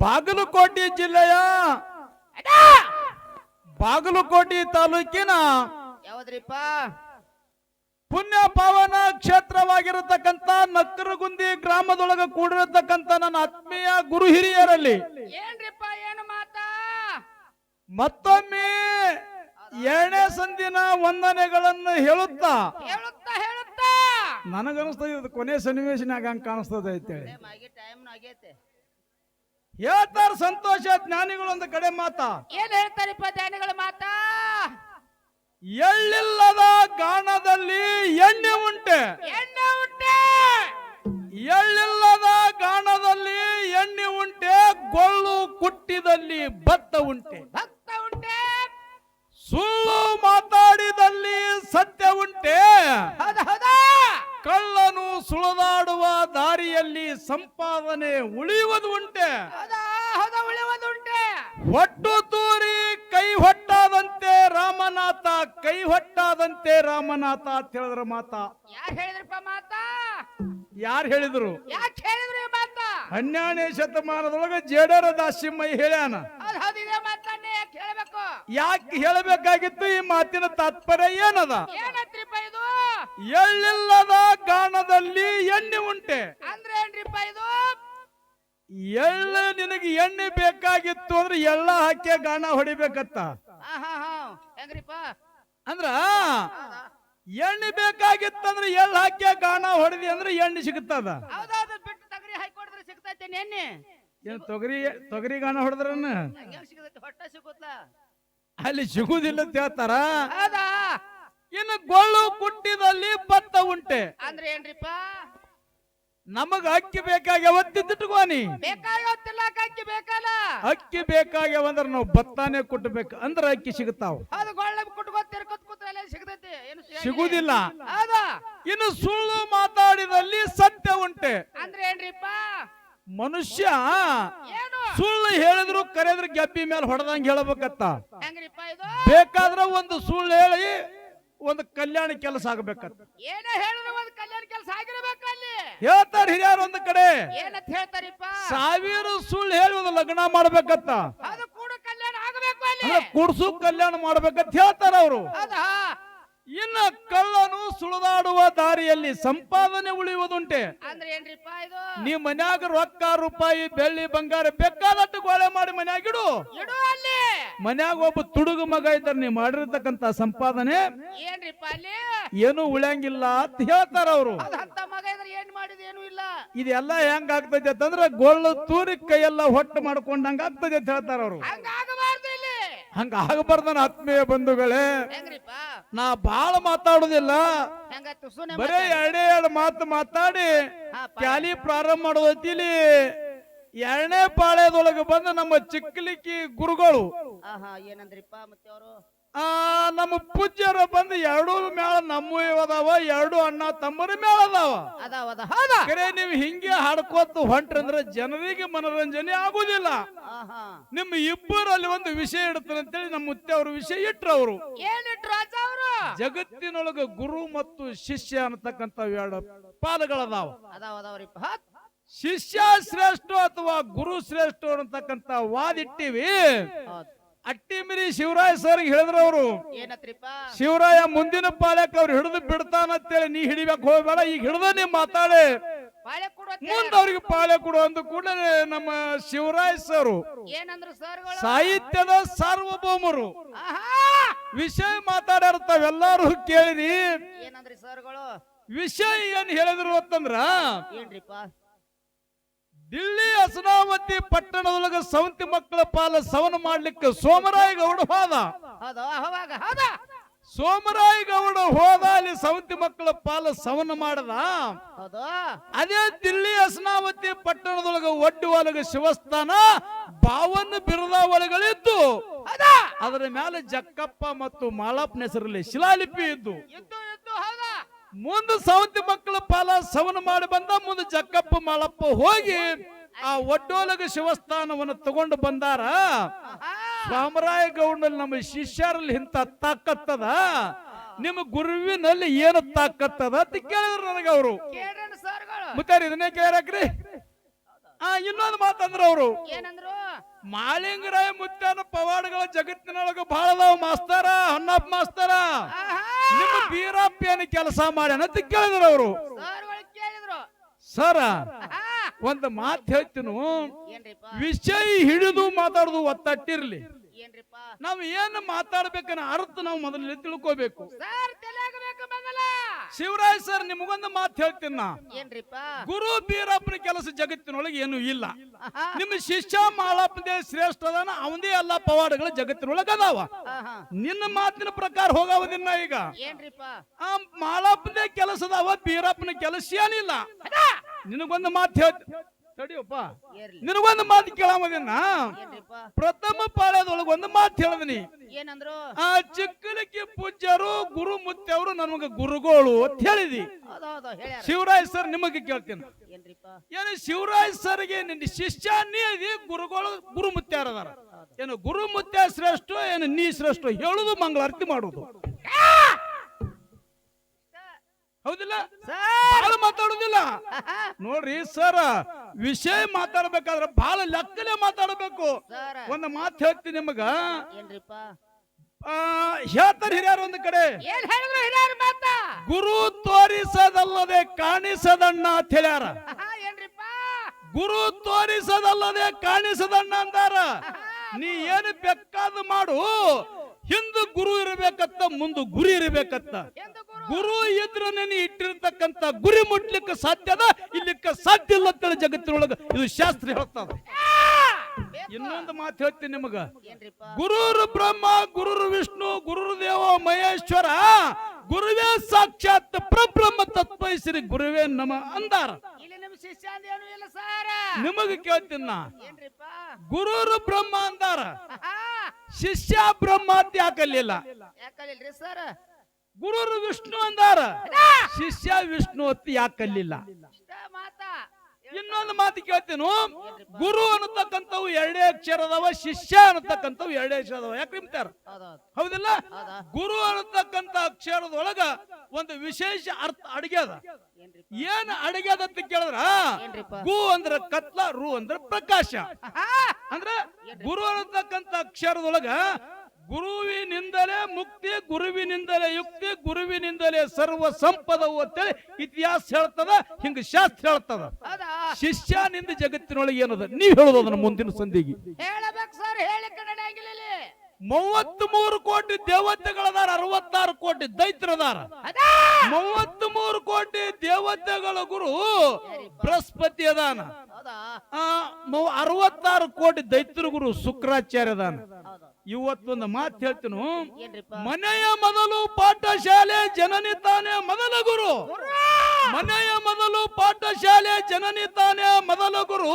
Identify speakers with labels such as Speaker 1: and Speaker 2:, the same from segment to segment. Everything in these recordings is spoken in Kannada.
Speaker 1: ಬಾಗಲಕೋಟೆ ಜಿಲ್ಲೆಯ ಬಾಗಲಕೋಟೆ ತಾಲೂಕಿನ
Speaker 2: ಯಾವ್ದ್ರಿಪ್ಪ?
Speaker 1: ಪುಣ್ಯ ಪಾವನ ಕ್ಷೇತ್ರವಾಗಿರತಕ್ಕಂತ ನಕ್ಕರಗುಂದಿ ಗ್ರಾಮದೊಳಗ ಕೂಡಿರತಕ್ಕಂತ ನನ್ನ ಆತ್ಮೀಯ ಗುರು ಹಿರಿಯರಲ್ಲಿ
Speaker 2: ಏನ್ರಿಪ್ಪ ಏನು ಮಾತಾ?
Speaker 1: ಮತ್ತೊಮ್ಮೆ ಎರಡನೇ ಸಂದಿನ ವಂದನೆಗಳನ್ನು ಹೇಳುತ್ತಾ ನನಗನ್ಸ್ತದೆ ಇದು ಕೊನೆ ಸನ್ನಿವೇಶನಾಗ ಹಂಗೆ ಕಾಣಿಸ್ತದೆ ಅಂತೇಳಿ. ಹೇಳ್ತಾರೆ ಸಂತೋಷ ಜ್ಞಾನಿಗಳು ಒಂದು ಕಡೆ ಮಾತಾ.
Speaker 2: ಏನ್ ಹೇಳ್ತಾರಿಪ್ಪ ಜ್ಞಾನಿಗಳ ಮಾತಾ?
Speaker 1: ಎಳ್ಳಿಲ್ಲದ ಗಾಣದಲ್ಲಿ ಎಣ್ಣೆ ಉಂಟೆ.
Speaker 2: ಎಣ್ಣೆ ಉಂಟೆ.
Speaker 1: ಎಳ್ಳಿಲ್ಲದ ಗಾಣದಲ್ಲಿ ಎಣ್ಣೆ ಉಂಟೆ ಗೊಳ್ಳು ಕುಟ್ಟಿದಲ್ಲಿ ಭತ್ತ ಉಂಟೆ. ಹೊಟ್ಟು ತೂರಿ ಕೈ ಹೊಟ್ಟಾದಂತೆ ರಾಮನಾಥ ಕೈ ಹೊಟ್ಟಾದಂತೆ ರಾಮನಾಥ ಅಂತ ಹೇಳಿದ್ರ ಮಾತ.
Speaker 2: ಯಾರು ಹೇಳಿದ್ರಪ್ಪ ಮಾತಾ?
Speaker 1: ಯಾರು ಹೇಳಿದ್ರು?
Speaker 2: ಯಾಕೆ ಹೇಳಿದ್ರಿ ಈ ಮಾತಾ?
Speaker 1: ಹನ್ನೆರಡನೇ ಶತಮಾನದೊಳಗ ಜೇಡರ ದಾಸಿಮಯ್ಯ ಹೇಳ್ಯಾನ.
Speaker 2: ಮಾತನ್ನೇ ಯಾಕೆ ಹೇಳ್ಬೇಕು?
Speaker 1: ಯಾಕೆ ಹೇಳಬೇಕಾಗಿತ್ತು ಈ ಮಾತಿನ ತಾತ್ಪರ್ಯ ಏನದ?
Speaker 2: ಏನತ್ರಿಪ್ಪ ಇದು?
Speaker 1: ಎಳ್ಳಿಲ್ಲದ ಗಾಣದಲ್ಲಿ ಎಣ್ಣೆ ಉಂಟೆ.
Speaker 2: ಅಂದ್ರೆ ಏನ್ರಿಪ್ಪ ಇದು?
Speaker 1: ಎಳ್ಳು ನಿನಗೆ ಎಣ್ಣೆ ಬೇಕಾಗಿತ್ತು ಅಂದ್ರೆ ಎಳ್ಳ ಹಾಕಿ ಗಾಣ ಹೊಡಿಬೇಕತ್ತ.
Speaker 2: ಹೆಂಗ್ರಿಪ್ಪ?
Speaker 1: ಅಂದ್ರ ಎಣ್ಣೆ ಬೇಕಾಗಿತ್ತಂದ್ರೆ ಎಳ್ಳು ಹಾಕಿ ಗಾಣ ಹೊಡೆದಿ ಅಂದ್ರೆ ಎಣ್ಣೆ ಸಿಗುತ್ತದ.
Speaker 2: ಹೌದೌದು ಬಿಟ್ಟು ತಗರಿ ಹಾಕೊಡಿದ್ರೆ ಸಿಗ್ತೈತೆ ನೆನ್ನೆ
Speaker 1: ಏನ್ ತೊಗರಿ ತೊಗರಿ ಗಾಣ ಹೊಡೆದ್ರನ್ನ
Speaker 2: ಹಂಗೆ ಸಿಗತೈತೆ ಹೊಟ್ಟೆ ಸಿಗುತ್ತ?
Speaker 1: ಅಲ್ಲಿ ಸಿಗುದಿಲ್ಲ ಅಂತ ಹೇಳ್ತಾರ?
Speaker 2: ಹೌದಾ?
Speaker 1: ಇನ್ನು ಗೊಳ್ಳು ಕುಟ್ಟಿದಲ್ಲಿ ಭತ್ತ ಉಂಟೆ.
Speaker 2: ಅಂದ್ರೆ ಏನ್ರಿಪ್ಪ?
Speaker 1: ನಮಗ ಅಕ್ಕಿ ಬೇಕಾಗ್ಯಾವ ತಿದ್ದಿಟ್ಕೋನಿ
Speaker 2: ಬೇಕಾಗಿಲ್ಲ ಅಕ್ಕಿ ಬೇಕಲ್ಲ.
Speaker 1: ಅಕ್ಕಿ ಬೇಕಾಗ್ಯಾವ ಅಂದ್ರೆ ನಾವು ಭತ್ತಾನೆ ಕೊಟ್ಟಬೇಕು ಅಂದ್ರೆ ಅಕ್ಕಿ
Speaker 2: ಗೊಳ್ಳೆ ಸಿಗತೈತಿ? ಏನು
Speaker 1: ಸಿಗುದಿಲ್ಲ.
Speaker 2: ಹೌದಾ.
Speaker 1: ಇನ್ನು ಸುಳ್ಳು ಮಾತಾಡಿದಲ್ಲಿ ಸತ್ಯ ಉಂಟೆ.
Speaker 2: ಅಂದ್ರೆ ಏನ್ರಿಪ್ಪ?
Speaker 1: ಮನುಷ್ಯ
Speaker 2: ಏನು?
Speaker 1: ಸುಳ್ಳು ಹೇಳಿದ್ರು ಕರೆದ್ರು ಗೆಬ್ಬಿ ಮೇಲೆ ಹೊಡೆದಂಗ ಹೇಳಬೇಕತ್ತ. ಬೇಕಾದ್ರೆ ಒಂದು ಸುಳ್ಳು ಹೇಳಿ ಒಂದು ಕಲ್ಯಾಣ ಕೆಲಸ ಆಗ್ಬೇಕತ್ತ.
Speaker 2: ಏನೇ ಹೇಳಿದ್ರು ಒಂದು ಕಲ್ಯಾಣ ಕೆಲಸ ಆಗಿರ್ಬೇಕು ಅಲ್ಲಿ
Speaker 1: ಹೇಳ್ತಾರ ಹಿರಿಯರು ಒಂದ್ ಕಡೆ.
Speaker 2: ಏನಂತ ಹೇಳ್ತಾರಿಪ್ಪ?
Speaker 1: ಸಾವಿರ ಸುಳ್ಳು ಹೇಳಿ ಒಂದು ಲಗ್ನ ಮಾಡ್ಬೇಕತ್ತ
Speaker 2: ಅದು ಕೂಡ ಕಲ್ಯಾಣ ಆಗಬೇಕು ಅಲ್ಲಿ.
Speaker 1: ಅಂದ್ರೆ ಕುಡ್ಸು ಕಲ್ಯಾಣ ಮಾಡ್ಬೇಕಂತ ಹೇಳ್ತಾರ ಅವರು.
Speaker 2: ಹೌದಾ?
Speaker 1: ಇನ್ನ ಕಳ್ಳನು ಸುಳಿದಾಡುವ ದಾರಿಯಲ್ಲಿ ಸಂಪಾದನೆ ಉಳಿಯುವುದುಂಟೆ.
Speaker 2: ಅಂದ್ರೆ ಏನ್ರಿಪ್ಪ ಇದು?
Speaker 1: ನೀ ಮನ್ಯಾಗ ರೊಕ್ಕ ರೂಪಾಯಿ ಬೆಳ್ಳಿ ಬಂಗಾರ ಬೇಕಾದಟ್ಟು ಗೋಳೆ ಮಾಡಿ ಮನ್ಯಾಗ ಇಡು.
Speaker 2: ಅಲ್ಲಿ.
Speaker 1: ಮನ್ಯಾಗ ಒಬ್ಬ ತುಡುಗು ಮಗ ಇದ್ದಾರೆ ನೀ ಮಾಡಿರ್ತಕ್ಕಂತ ಸಂಪಾದನೆ
Speaker 2: ಏನ್ರಿಪ್ಪ ಅಲ್ಲಿ?
Speaker 1: ಏನು ಉಳಿಯಂಗಿಲ್ಲ ಅಂತ ಹೇಳ್ತಾರ ಅವರು.
Speaker 2: ಅದು ಅಂತ ಮಗ ಇದ್ರೆ ಏನ್ ಮಾಡಿದ ಏನು ಇಲ್ಲ.
Speaker 1: ಇದೆಲ್ಲ ಹೆಂಗ್ ಆಗ್ತೈತೆ ಅಂತಂದ್ರೆ ಗೊಳ್ಳು ತೂರಿ ಕೈಯೆಲ್ಲ ಹೊಟ್ಟು ಮಾಡ್ಕೊಂಡಂಗ ಆಗ್ತದೆ ಅಂತ ಹೇಳ್ತಾರ ಅವರು.
Speaker 2: ಹಂಗ
Speaker 1: ಆಗಬಾರ್ದನ ಆತ್ಮೀಯ ಬಂಧುಗಳೇ. ನಾ ಬಾಳ ಮಾತಾಡುದಿಲ್ಲ. ಬರೇ ಎರಡೇ ಎರಡು ಮಾತು ಮಾತಾಡಿ. ಕ್ಯಾಲಿ ಪ್ರಾರಂಭ ಮಾಡೋದೈತಿ ಇಲ್ಲಿ ಎರಡನೇ ಪಾಳ್ಯದೊಳಗೆ ಬಂದ ನಮ್ಮ ಚಿಕ್ಕಲಿಕ್ಕಿ ಗುರುಗಳು.
Speaker 2: ಏನಂದ್ರಿಪ್ಪ ಮತ್ತೆ ಅವರು
Speaker 1: ಆ ನಮ್ಮ ಪೂಜ್ಯರ ಬಂದು ಎರಡು ಮೇಳ ನಮ್ಮ ಅದಾವ ಎರಡು ಅಣ್ಣ ತಮ್ಮರ ಮೇಳ ಅದಾವ.
Speaker 2: ಅದಾವ ಅದ ಹೌದಾ?
Speaker 1: ಕರೆ ನೀವು ಹಿಂಗೆ ಹಾಡ್ಕೋತ ಹೊಂಟ್ರಂದ್ರೆ ಜನರಿಗೆ ಮನೋರಂಜನೆ ಆಗುದಿಲ್ಲ. ನಿಮ್ಮ ಇಬ್ಬರಲ್ಲಿ ಒಂದು ವಿಷಯ ಇಡ್ತಾರೆ ಅಂತೇಳಿ ನಮ್ಮ ಮುತ್ತೆ ಅವ್ರ ವಿಷಯ ಇಟ್ರು ಅವರು. ಜಗತ್ತಿನೊಳಗ ಗುರು ಮತ್ತು ಶಿಷ್ಯ ಅನ್ನತಕ್ಕಂತ ಎರಡು ಪಾಲುಗಳದಾವ. ಶಿಷ್ಯ ಶ್ರೇಷ್ಠ ಅಥವಾ ಗುರು ಶ್ರೇಷ್ಠ ಅನ್ನತಕ್ಕಂತ ವಾದಿಟ್ಟಿವಿ. ಅಟ್ಟಿಮಿರಿ ಶಿವರಾಯ ಸರ್ ಹೇಳಿದ್ರು ಅವರು. ಶಿವರಾಯ ಮುಂದಿನ ಪಾಳ್ಯಕ್ಕೆ ಅವ್ರು ಹಿಡಿದು ಬಿಡ್ತಾನಂತೇಳಿ ನೀ ಹಿಡಿಬೇಕು ಹೋಗ್ಬೇಡ ಈಗ ಹಿಡಿದ ನೀ ಮಾತಾಡಿ. ಮುಂದ ಅವ್ರಿಗೆ ಪಾಳೆ ಕೊಡು ಅಂದ ಕೂಡಲೇ ನಮ್ಮ ಶಿವರಾಯ ಸರ್. ಸಾಹಿತ್ಯದ ಸಾರ್ವಭೌಮರು. ವಿಷಯ ಮಾತಾಡ್ಯಾರ ತಾವೆಲ್ಲರೂ ಕೇಳಿರಿ. ವಿಷಯ ಏನ್ ಹೇಳಿದ್ರು ಅಂತಂದ್ರ ದಿಲ್ಲಿ ಹಸನಾವತಿ ಪಟ್ಟಣದೊಳಗ ಸವಂತಿ ಮಕ್ಕಳ ಪಾಲ ಸವನ ಮಾಡ್ಲಿಕ್ಕೆ ಸೋಮರಾಯ ಗೌಡ ಹೋದ ಸೋಮರಾಯ ಗೌಡ ಹೋದ ಅಲ್ಲಿ ಸವಂತಿ ಮಕ್ಕಳ ಪಾಲ ಸವನ ಮಾಡದ. ಅದೇ ದಿಲ್ಲಿ ಹಸನಾವತಿ ಪಟ್ಟಣದೊಳಗ ಒಡ್ಡಿ ಒಳಗ ಶಿವಸ್ಥಾನ ಬಾವನ ಬಿರದ ಒಳಗಳಿದ್ದು ಅದರ ಮೇಲೆ ಜಕ್ಕಪ್ಪ ಮತ್ತು ಮಾಳಪ್ಪನ ಹೆಸರಲ್ಲಿ ಶಿಲಾಲಿಪಿ ಇದ್ದು ಮುಂದೆ ಸವಂತಿ ಮಕ್ಕಳ ಪಾಲ ಸವನ ಮಾಡಿ ಬಂದ ಮುಂದೆ ಜಕ್ಕಪ್ಪ ಮಾಳಪ್ಪ ಹೋಗಿ ಆ ಒಡ್ಡೋಲಗ ಶಿವಸ್ಥಾನವನ್ನು ತಗೊಂಡು ಬಂದಾರ. ಸ್ವಾಮರಾಯ ಗೌಡನಲ್ಲಿ ನಮ್ಮ ಶಿಷ್ಯರಲ್ಲಿ ಇಂಥ ತಾಕತ್ತದ. ನಿಮ್ಮ ಗುರುವಿನಲ್ಲಿ ಏನು ತಾಕತ್ತದ ಅಂತ ಕೇಳಿದ್ರು ನನಗೆ ಅವರು. ಮುತ್ತಾರ ಇದನ್ನೇ ಕೇಳಕ್ರಿ ಆ ಇನ್ನೊಂದು ಮಾತಂದ್ರ ಅವರು.
Speaker 2: ಏನಂದ್ರು?
Speaker 1: ಮಾಳಿಂಗರಾಯ ಮುತ್ತಾನ ಪವಾಡಗಳ ಜಗತ್ತಿನೊಳಗ ಬಹಳ ಅದಾವ ಮಾಸ್ತಾರ ಹೊನ್ನಪ್ಪ ಮಾಸ್ತಾರ. ನಿಮ್ಮ ಏನು ಕೆಲಸ ಮಾಡ್ಯಾನ ಅಂತ ಕೇಳಿದ್ರು ಅವರು.
Speaker 2: ಸರ್
Speaker 1: ಒಂದು ಮಾತು ಹೇಳ್ತೀನು. ವಿಷಯ ಹಿಡಿದು ಮಾತಾಡುದು ಒತ್ತಟ್ಟಿರ್ಲಿ. ನಾವು ಏನು ಮಾತಾಡ್ಬೇಕನ್ನ ಅರ್ಥ ನಾವು ಮೊದಲಲ್ಲಿ ತಿಳ್ಕೋಬೇಕು. ಶಿವರಾಜ್ ಸರ್ ನಿಮಗೊಂದು ಮಾತು ಹೇಳ್ತೀನಿ ನಾ.
Speaker 2: ಏನ್ರಿಪ್ಪ?
Speaker 1: ಗುರು ಬೀರಪ್ಪನ ಕೆಲಸ ಜಗತ್ತಿನೊಳಗೆ ಏನು ಇಲ್ಲ. ನಿಮ್ಮ ಶಿಷ್ಯ ಮಾಳಪ್ಪನೇ ಶ್ರೇಷ್ಠ ಅದಾನ ಅವನೇ ಎಲ್ಲ ಪವಾಡಗಳು ಜಗತ್ತಿನೊಳಗೆ ಅದಾವ. ನಿನ್ನ ಮಾತಿನ ಪ್ರಕಾರ ಹೋಗವದಿನ್ನ ಈಗ.
Speaker 2: ಏನ್ರಿಪ್ಪ?
Speaker 1: ಆ ಮಾಳಪ್ಪನೇ ಕೆಲಸ ಅದಾವ ಬೀರಪ್ಪನ ಕೆಲಸ ಏನಿಲ್ಲ. ನಿನಗೊಂದು ಮಾತು ಹೇಳ್ತಿ ತಡಿಯಪ್ಪ ನಿನಗೊಂದು ಮಾತು
Speaker 2: ಕೇಳಾಮದಿನ?
Speaker 1: ಪ್ರಥಮ ಪಾಳ್ಯದೊಳಗೆ ಒಂದು ಮಾತು ಹೇಳದಿನಿ.
Speaker 2: ಏನಂದ್ರು?
Speaker 1: ಆ ಚಿಕ್ಕಲಿಕ್ಕಿ ಪೂಜ್ಯರು ಗುರು ಮುತ್ತವರು ನಮಗೆ ಗುರುಗಳು ಅಂತ ಹೇಳಿದಿ. ಶಿವರಾಜ್ ಸರ್ ನಿಮಗೆ ಕೇಳ್ತೀನಿ. ಏನು ಶಿವರಾಜ್ ಸರ್ಗೆ ನಿನ್ನ ಶಿಷ್ಯ ನೀ ಅದಿ ಗುರುಗಳು ಗುರು ಮುತ್ಯಾರ ಅದಾರ ಏನು ಗುರು ಮುತ್ಯ ಶ್ರೇಷ್ಠ ಏನು ನೀ ಶ್ರೇಷ್ಠ ಹೇಳುದು ಮಂಗಳಾರತಿ ಮಾಡುದು. ಹೌದಿಲ್ಲ?
Speaker 2: ಬಾಳ
Speaker 1: ಬಹಳ ಮಾತಾಡುದಿಲ್ಲ. ನೋಡ್ರಿ ಸರ್ ವಿಷಯ ಮಾತಾಡ್ಬೇಕಾದ್ರೆ ಬಹಳ ಲೆಕ್ಕಲೆ ಮಾತಾಡಬೇಕು. ಒಂದು ಮಾತು ಹೇಳ್ತೀನಿ ನಿಮಗ. ಹೇಳ್ತಾರೆ ಹಿರಿಯರು ಒಂದು ಕಡೆ. ಗುರು ತೋರಿಸದಲ್ಲದೆ ಕಾಣಿಸದಣ್ಣ ಅಂತ ಹೇಳ್ಯಾರ. ಗುರು ತೋರಿಸದಲ್ಲದೆ ಕಾಣಿಸದಣ್ಣ ಅಂತಾರ ನೀ ಏನು ಬೇಕಾದ ಮಾಡು. ಹಿಂದ ಗುರು ಇರಬೇಕತ್ತ ಮುಂದೆ ಗುರಿ ಇರಬೇಕತ್ತ.
Speaker 2: ಗುರು
Speaker 1: ಇದ್ರ ನೆನೆ ಇಟ್ಟಿರ್ತಕ್ಕಂತ ಗುರಿ ಮುಟ್ಲಿಕ್ಕೆ ಸಾಧ್ಯದ ಇಲ್ಲಿಕ್ಕೆ ಸಾಧ್ಯ ಇಲ್ಲ ಅಂತೇಳಿ ಜಗತ್ತಿನೊಳಗೆ ಇದು ಶಾಸ್ತ್ರ ಹೇಳ್ತದ. ಇನ್ನೊಂದು ಮಾತು ಹೇಳ್ತೀನಿ ನಿಮಗ. ಗುರುರು ಬ್ರಹ್ಮ ಗುರುರು ವಿಷ್ಣು ಗುರುರು ದೇವ ಮಹೇಶ್ವರ ಗುರುವೇ ಸಾಕ್ಷಾತ್ ಪ್ರಬ್ರಹ್ಮ ತತ್ವೈಸಿರಿ ಗುರುವೇ ನಮ ಅಂದಾರ. ನಿಮಗ ಕೇಳ್ತೀನ ಗುರುರು ಬ್ರಹ್ಮ ಅಂದಾರ. ಶಿಷ್ಯ ಬ್ರಹ್ಮ ಅಂತ ಯಾಕಲಿಲ್ಲ
Speaker 2: ಯಾಕಲಿಲ್ರಿ ಸರ್?
Speaker 1: ಗುರುರು ವಿಷ್ಣು ಅಂದಾರ. ಶಿಷ್ಯ ವಿಷ್ಣು ಅಂತ ಯಾಕೆ
Speaker 2: ಕಲ್ಲಿಲ್ಲ ಮಾತ.
Speaker 1: ಇನ್ನೊಂದು ಮಾತು ಕೇಳ್ತೇನು? ಗುರು ಅನ್ನತಕ್ಕಂಥವು ಎರಡೇ ಅಕ್ಷರ ಅದಾವ ಶಿಷ್ಯ ಅನ್ನತಕ್ಕಂಥವು ಎರಡೇ ಅಕ್ಷರ ಅದಾವ ಯಾಕೆ ನಿಮ್ತಾರ ಹೌದಿಲ್ಲ? ಗುರು ಅನ್ನತಕ್ಕಂಥ ಅಕ್ಷರದೊಳಗ ಒಂದು ವಿಶೇಷ ಅರ್ಥ ಅಡಿಗೆ ಅದ ಏನ್ ಅಡಿಗೆ ಅದ ಅಂತ ಕೇಳಿದ್ರ? ಗು ಅಂದ್ರ ಕತ್ಲ ರು ಅಂದ್ರ ಪ್ರಕಾಶ. ಅಂದ್ರ ಗುರು ಅನ್ನತಕ್ಕಂಥ ಅಕ್ಷರದೊಳಗ ಗುರುವಿನಿಂದಲೇ ಮುಕ್ತಿ ಗುರುವಿನಿಂದಲೇ ಯುಕ್ತಿ ಗುರುವಿನಿಂದಲೇ ಸರ್ವ ಸಂಪದವು ಅಂತೇಳಿ ಇತಿಹಾಸ ಹೇಳ್ತದ ಹಿಂಗ ಶಾಸ್ತ್ರ ಹೇಳ್ತದ. ಶಿಷ್ಯನಿಂದ ಜಗತ್ತಿನೊಳಗೆ ಏನದ? ನೀವ್ ಹೇಳೋದು ಅದನ್ನ ಮುಂದಿನ ಸಂಧಿಗೆ
Speaker 2: ಹೇಳಬೇಕು ಸರ್ ಹೇಳಿ ಕನ್ನಡ ಇಲ್ಲಿ
Speaker 1: ಮೂವತ್ತ್ ಮೂರು ಕೋಟಿ ದೇವತೆಗಳದಾರ ಅರವತ್ತಾರು ಕೋಟಿ ದೈತ್ರದಾರ ಮೂವತ್ತ್ ಮೂರು ಕೋಟಿ ದೇವತೆಗಳ ಗುರು ಬೃಹಸ್ಪತಿ ಅದಾನ. ಅರವತ್ತಾರು ಕೋಟಿ ದೈತ್ರ ಗುರು ಶುಕ್ರಾಚಾರ್ಯ ಅದಾನ.
Speaker 2: ಹೌದಾ?
Speaker 1: ಇವತ್ತೊಂದು ಮಾತು ಹೇಳ್ತೀನು. ಮನೆಯ ಮೊದಲು ಪಾಠಶಾಲೆ ಜನನಿ ತಾನೇ ಮೊದಲ ಗುರು. ಮನೆಯ ಮೊದಲು ಪಾಠಶಾಲೆ ಜನನಿ ತಾನೇ ಮೊದಲ ಗುರು.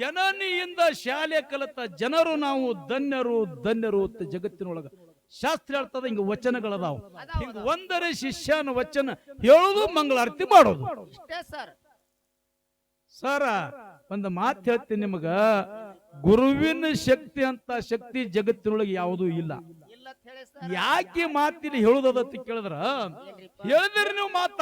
Speaker 1: ಜನನಿಯಿಂದ ಶಾಲೆ ಕಲಿತ ಜನರು ನಾವು ಧನ್ಯರು ಧನ್ಯರು ಅಂತ ಜಗತ್ತಿನೊಳಗ. ಶಾಸ್ತ್ರ ಹೇಳ್ತದ ಹಿಂಗ ವಚನಗಳದಾವ. ಹಿಂಗ ಒಂದರೆ ಶಿಷ್ಯನ ವಚನ ಹೇಳುದು ಮಂಗಳಾರತಿ ಮಾಡೋದು.
Speaker 2: ಸರ
Speaker 1: ಒಂದು ಮಾತು ಹೇಳ್ತೀನಿ ನಿಮಗ. ಗುರುವಿನ ಶಕ್ತಿ ಅಂತ ಶಕ್ತಿ ಜಗತ್ತಿನೊಳಗೆ ಯಾವುದೂ ಇಲ್ಲ. ಯಾಕೆ ಮಾತಿನ ಹೇಳುದತ್ತ ಕೇಳಿದ್ರ? ಹೇಳಿದ್ರಿ ನೀವು ಮಾತ.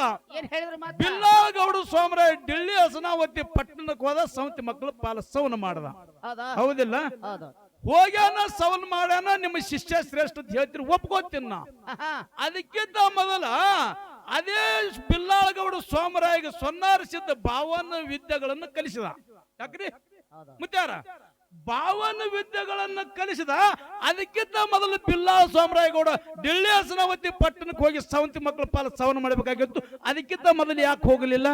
Speaker 1: ಬಿಲ್ಲಾಗೌಡ ಸೋಮರಾಯ ಡೆಲ್ಲಿ ಹಸನಾವತಿ ಪಟ್ಟಣಕ್ಕೆ ಹೋದ ಸಂತಿ ಮಕ್ಕಳು ಪಾಲ ಸವನ ಮಾಡದ.
Speaker 2: ಹೌದಾ?
Speaker 1: ಹೌದಿಲ್ಲ?
Speaker 2: ಹೌದು.
Speaker 1: ಹೋಗ್ಯಾನ ಸವನ್ ಮಾಡ್ಯಾನ ನಿಮ್ಮ ಶಿಷ್ಯ ಶ್ರೇಷ್ಠ ಅಂತ ಹೇಳ್ತೀರಿ ಒಪ್ಕೋತೀನ ನಾ. ಅದಕ್ಕಿಂತ ಮೊದಲ ಅದೇ ಬಿಲ್ಲಾಳಗೌಡ ಸೋಮರಾಯಿಗೆ ಸೊನ್ನಾರಿಸಿದ್ದ ಭಾವನ ವಿದ್ಯೆಗಳನ್ನು ಕಲಿಸಿದ. ಯಾಕ್ರಿ? ಮುತ್ಯಾರ? ಭಾವನ ವಿದ್ಯೆಗಳನ್ನು ಕಲಿಸಿದ, ಅದಕ್ಕಿಂತ ಮೊದಲು ಬಿಲ್ಲಾ ಸೋಮರಾಯಗೌಡ ಡಿಳ್ಳಿ ಹಸನವತಿ ಪಟ್ಟಣಕ್ಕೆ ಹೋಗಿ ಸವಂತಿ ಮಕ್ಕಳ ಪಾಲ ಸವನ ಮಾಡಬೇಕಾಗಿತ್ತು. ಅದಕ್ಕಿಂತ ಮೊದಲು ಯಾಕೆ ಹೋಗಲಿಲ್ಲ?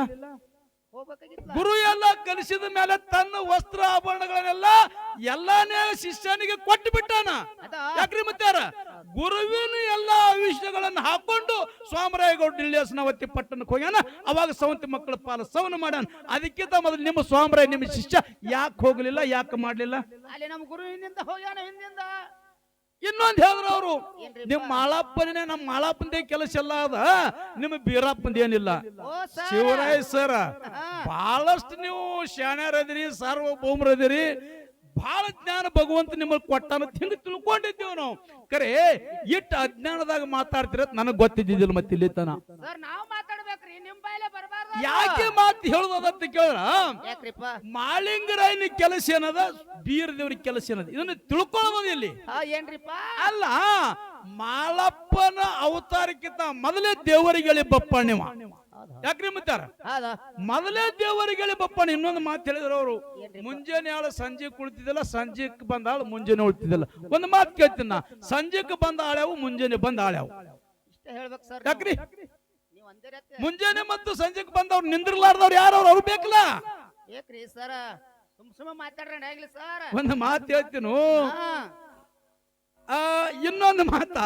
Speaker 1: ಗುರು ಎಲ್ಲ ಕಲಿಸಿದ ಮೇಲೆ ತನ್ನ ವಸ್ತ್ರ ಆಭರಣಗಳನ್ನೆಲ್ಲ ಎಲ್ಲಾನೇ ಶಿಷ್ಯನಿಗೆ ಕೊಟ್ಟು ಬಿಟ್ಟಾನ. ಯಾಕ್ರಿ ಮತ್ತಾರ? ಗುರುವಿನ ಎಲ್ಲಾ ವಿಷಯಗಳನ್ನ ಹಾಕೊಂಡು ಸ್ವಾಮರಾಯಗೌಡ ಡಿಳ್ಳಿಯಸ್ನವತಿ ಪಟ್ಟಣಕ್ಕೆ ಹೋಗ್ಯಾನ. ಅವಾಗ ಸವಂತಿ ಮಕ್ಕಳ ಪಾಲ ಸವನ ಮಾಡ್ಯಾನ. ಅದಕ್ಕಿಂತ ಮೊದಲು ನಿಮ್ಮ ಸ್ವಾಮರಾಯ ನಿಮ್ಮ ಶಿಷ್ಯ ಯಾಕೆ ಹೋಗ್ಲಿಲ್ಲ ಯಾಕೆ ಮಾಡ್ಲಿಲ್ಲ?
Speaker 2: ಅಲ್ಲಿ ನಮ್ಮ ಗುರುವಿನಿಂದ ಹೋಗ್ಯಾನ ಹಿಂದಿಂದ.
Speaker 1: ಇನ್ನೊಂದ್ ಹೇಳಿದ್ರು ಅವರು ನಿಮ್ಮ ಮಾಳಪ್ಪನೇ ನಮ್ಮ ಮಾಳಪ್ಪಂದೇ ಕೆಲಸ ಎಲ್ಲ ಅದ ನಿಮ್ಮ ಬೀರಪ್ಪಂದ ಏನಿಲ್ಲ. ಶಿವರಾಯ್ ಸರ್. ಬಹಳಷ್ಟು ನೀವು ಶಾಣ್ಯರದಿರಿ ಸಾರ್ವಭೌಮರದಿರಿ ಬಹಳ ಜ್ಞಾನ ಭಗವಂತ ನಿಮ್ಮಲ್ಲಿ ಕೊಟ್ಟಾನ ತಿಂಗ ತಿಳ್ಕೊಂಡಿದ್ದೀವಿ ನಾವು. ಕರೆ ಇಟ್ಟು ಅಜ್ಞಾನದಾಗ ಮಾತಾಡ್ತಿರ ನನಗ್ ಗೊತ್ತಿದ್ದಿದ್ದಿಲ್ಲ ಮತ್ತೆ ಇಲ್ಲಿ ತನ ಯಾಕೆ ಮಾತು ಹೇಳುದಂತ ಕೇಳ
Speaker 2: ಮಾಲಿಂಗ
Speaker 1: ಮಾಳಿಂಗರಾಯನ ಕೆಲಸ ಏನದ? ಬೀರದೇವ್ರಿಗೆ ಕೆಲಸ ಏನದ? ಇದನ್ನ ತಿಳ್ಕೊಳ್ಳೋದು ಇಲ್ಲಿ.
Speaker 2: ಹಾ ಏನ್ರಿಪ್ಪ?
Speaker 1: ಅಲ್ಲ ಮಾಳಪ್ಪನ ಅವತಾರಕ್ಕಿಂತ ಮೊದಲೇ ದೇವರಿಗೆ ಬಪ್ಪಣ್ಣಿವ ಯಾಕ್ರಿ ಮುತ್ತಾರ ಮೊದಲೇ ದೇವರಿಗೆ ಬಪ್ಪಣ್ಣ ಇನ್ನೊಂದು ಮಾತು ಹೇಳಿದ್ರು ಅವರು? ಮುಂಜಾನೆ ಆಳು ಸಂಜೆ ಕುಳಿತಿದ್ದಿಲ್ಲ ಸಂಜೆಕ್ ಬಂದ ಆಳು ಮುಂಜಾನೆ ಉಳ್ತಿದ್ದಿಲ್ಲ ಒಂದು ಮಾತು ಕೇಳ್ತೀನಿ ನಾ. ಸಂಜೆಕ್ ಬಂದ ಆಳ್ಯಾವು ಮುಂಜಾನೆ ಬಂದ ಆಳ್ಯಾವು. ಯಾಕ್ರಿ? ಮುಂಜಾನೆ ಮತ್ತು ಸಂಜೆಕ್ ಬಂದವ್ರು ನಿಂದ್ರಲಾರ್ದವ್ರು ಯಾರು? ಅವ್ರು ಅವ್ರು ಬೇಕಲ್ಲ? ಒಂದು ಮಾತು ಹೇಳ್ತೀನೋ. ಇನ್ನೊಂದು ಮಾತಾ.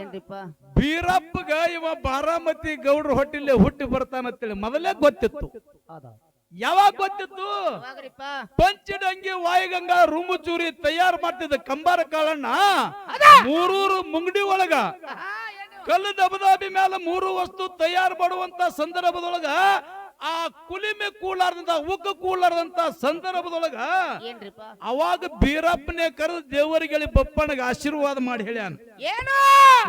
Speaker 2: ಏನ್ರಿಪ್ಪ?
Speaker 1: ಬೀರಪ್ಪಗ ಇವ ಬಾರಾಮತಿ ಗೌಡ್ರ ಹೊಟ್ಟಿಲೆ ಹುಟ್ಟಿ ಬರ್ತಾನಂತೇಳಿ ಮೊದಲೇ ಗೊತ್ತಿತ್ತು.
Speaker 2: ಹೌದಾ
Speaker 1: ಯಾವಾಗ ಗೊತ್ತಿತ್ತು?
Speaker 2: ಯಾವಾಗ್ರಿಪ್ಪ?
Speaker 1: ಪಂಚಡಂಗಿ ವಾಯುಗಂಗಾ ರುಮುಚೂರಿ ತಯಾರು ಮಾಡ್ತಿದ್ದ ಕಂಬಾರ ಕಾಳಣ್ಣ ಮೂರೂರು ಮುಂಗಡಿ ಒಳಗ.
Speaker 2: ಹಾ ಏನು?
Speaker 1: ಕಲ್ಲು ದಬದಾಬಿ ಮೇಲೆ ಮೂರು ವಸ್ತು ತಯಾರು ಮಾಡುವಂತ ಸಂದರ್ಭದೊಳಗ ಆ ಕುಲಿಮೆ ಕೂಲಾರ್ದಂತ ಉಗ್ಗ ಕೂಲಾರ್ದಂತ ಸಂದರ್ಭದೊಳಗ ಅವಾಗ ಬೀರಪ್ಪನೇ ಕರೆದು ದೇವರಿಗೆ ಬಪ್ಪಣ್ಣಗ ಆಶೀರ್ವಾದ ಮಾಡಿ ಹೇಳ್ಯಾನ.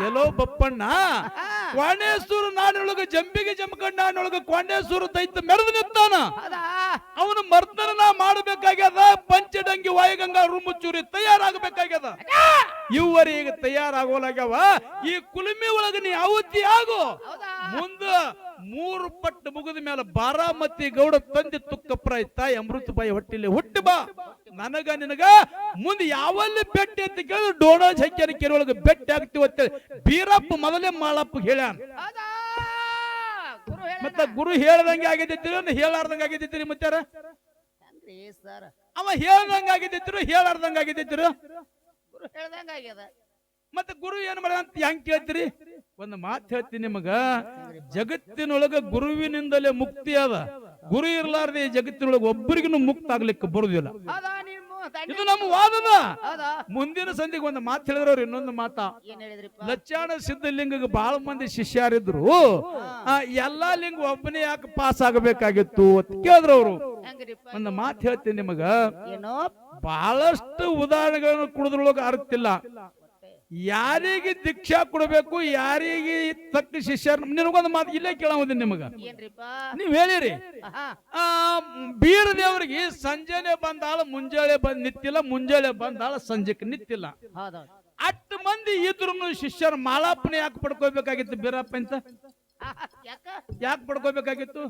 Speaker 1: ಎಲ್ಲೋ ಬಪ್ಪಣ್ಣ ಕೋಣೇಶ್ವರ ನಾಡಿನೊಳಗ ಜಂಬಿಗೆ ಜಮಕಂಡ ನಾಡಿನೊಳಗ ಕೋಣೇಶ್ವರ ದೈತ್ಯ ಮೆರೆದು ನಿಂತಾನ. ಅವನು ಮರ್ದನ ಮಾಡಬೇಕಾಗ್ಯದ? ಪಂಚಡಂಗಿ ವಾಯುಗಂಗಾ ರುಮುಚೂರಿ ತಯಾರಾಗಬೇಕಾಗ್ಯದ? ಈಗ ತಯಾರಾಗೋಲಾಗ್ಯಾವ? ಈ ಕುಲುಮೆ ಒಳಗ ನೀ ಅವತಿ ಆಗು. ಮುಂದ ಮೂರು ಪಟ್ಟು ಮುಗಿದ ಮೇಲೆ ಬಾರಾಮತಿ ಗೌಡ ತಂದೆ ತುಕ್ಕಪ್ರಾಯ ತಾಯಿ ಅಮೃತಬಾಯಿ ಹೊಟ್ಟಿಲಿ ಹುಟ್ಟಿ ಬಾ. ನನಗ ನಿನಗ ಮುಂದೆ ಯಾವಲ್ಲಿ ಬೆಟ್ಟ ಅಂತ ಕೇಳಿದ್ರೆ ಡೋಣಾಜ್ ಹಕ್ಕಿನ ಕೆರೆ ಒಳಗೆ ಬೆಟ್ಟ ಆಗ್ತಿವತ್ತೆ ಅಂತೇಳಿ ಬೀರಪ್ಪ ಮೊದಲೇ ಮಾಳಪ್ಪ ಹೇಳ್ಯಾನ. ಮತ್ತ ಗುರು ಹೇಳ್ದಂಗೆ ಆಗಿದ್ದಿತ್ತು ಹೇಳಾರ್ದಂಗೆ ಆಗಿದ್ದಿತ್ತು ಮುತ್ತಾರ ಅವ ಹೇಳ್ದಂಗ ಆಗಿದ್ದಿತ್ತು ಹೇಳಾರ್ದಂಗ ಆಗಿದ್ದಿತ್ತು
Speaker 2: ಗುರು ಹೇಳ್ದಂಗ ಆಗ್ಯದ.
Speaker 1: ಮತ್ತೆ ಗುರು ಏನ್ ಮಾಡ ಅಂತ ಹೆಂಗ್ ಕೇಳ್ತೀರಿ? ಒಂದು ಮಾತು ಹೇಳ್ತೀನಿ ನಿಮಗ. ಜಗತ್ತಿನೊಳಗ ಗುರುವಿನಿಂದಲೇ ಮುಕ್ತಿ ಅದ. ಗುರು ಇರ್ಲಾರ್ದೆ ಈ ಜಗತ್ತಿನೊಳಗ ಒಬ್ಬರಿಗೂ ಮುಕ್ತ ಆಗ್ಲಿಕ್ಕೆ ಬರುದಿಲ್ಲ. ಇದು ನಮ್ಮ ವಾದದ. ಮುಂದಿನ ಸಂಧಿಗೆ ಒಂದು ಮಾತು ಹೇಳಿದ್ರವ್ರು ಇನ್ನೊಂದು ಮಾತಾ. ಲಚ್ಚಾಣ ಸಿದ್ಧಲಿಂಗಕ್ಕೆ ಬಹಳ ಮಂದಿ ಶಿಷ್ಯರಿದ್ರು. ಆ, ಎಲ್ಲಾ ಲಿಂಗ ಒಬ್ಬನೇ ಯಾಕೆ ಪಾಸ್ ಆಗಬೇಕಾಗಿತ್ತು ಅಂತ ಕೇಳಿದ್ರು ಅವರು. ಒಂದು ಮಾತು ಹೇಳ್ತೀನಿ ನಿಮಗ. ಬಹಳಷ್ಟು ಉದಾಹರಣೆಗಳನ್ನು ಕುಡಿದ್ರೊಳಗ ಅರ್ತಿಲ್ಲ ಯಾರಿಗೆ ದೀಕ್ಷಾ ಕೊಡಬೇಕು ಯಾರಿಗೆ ತಕ್ಕ ಶಿಷ್ಯ ನಿನಗೊಂದು ಮಾತು ಇಲ್ಲೇ ಕೇಳಿ ನಿಮಗ. ನೀವು ಹೇಳಿರಿ. ಆ ಬೀರ ದೇವರಿಗೆ ಸಂಜೆನೆ ಬಂದಾಳ ಮುಂಜಾನೆ ಬಂದ್ ನಿತ್ತಿಲ್ಲ ಮುಂಜಾನೆ ಬಂದಾಳ ಸಂಜೆಕ್ ನಿತ್ತಿಲ್ಲ. ಅಷ್ಟು ಮಂದಿ ಇದ್ರು ಶಿಷ್ಯರ ಮಾಲಾಪನೆ ಯಾಕೆ ಪಡ್ಕೋಬೇಕಾಗಿತ್ತು ಬೀರಪ್ಪ ಅಂತ ಯಾಕೆ ಪಡ್ಕೋಬೇಕಾಗಿತ್ತು?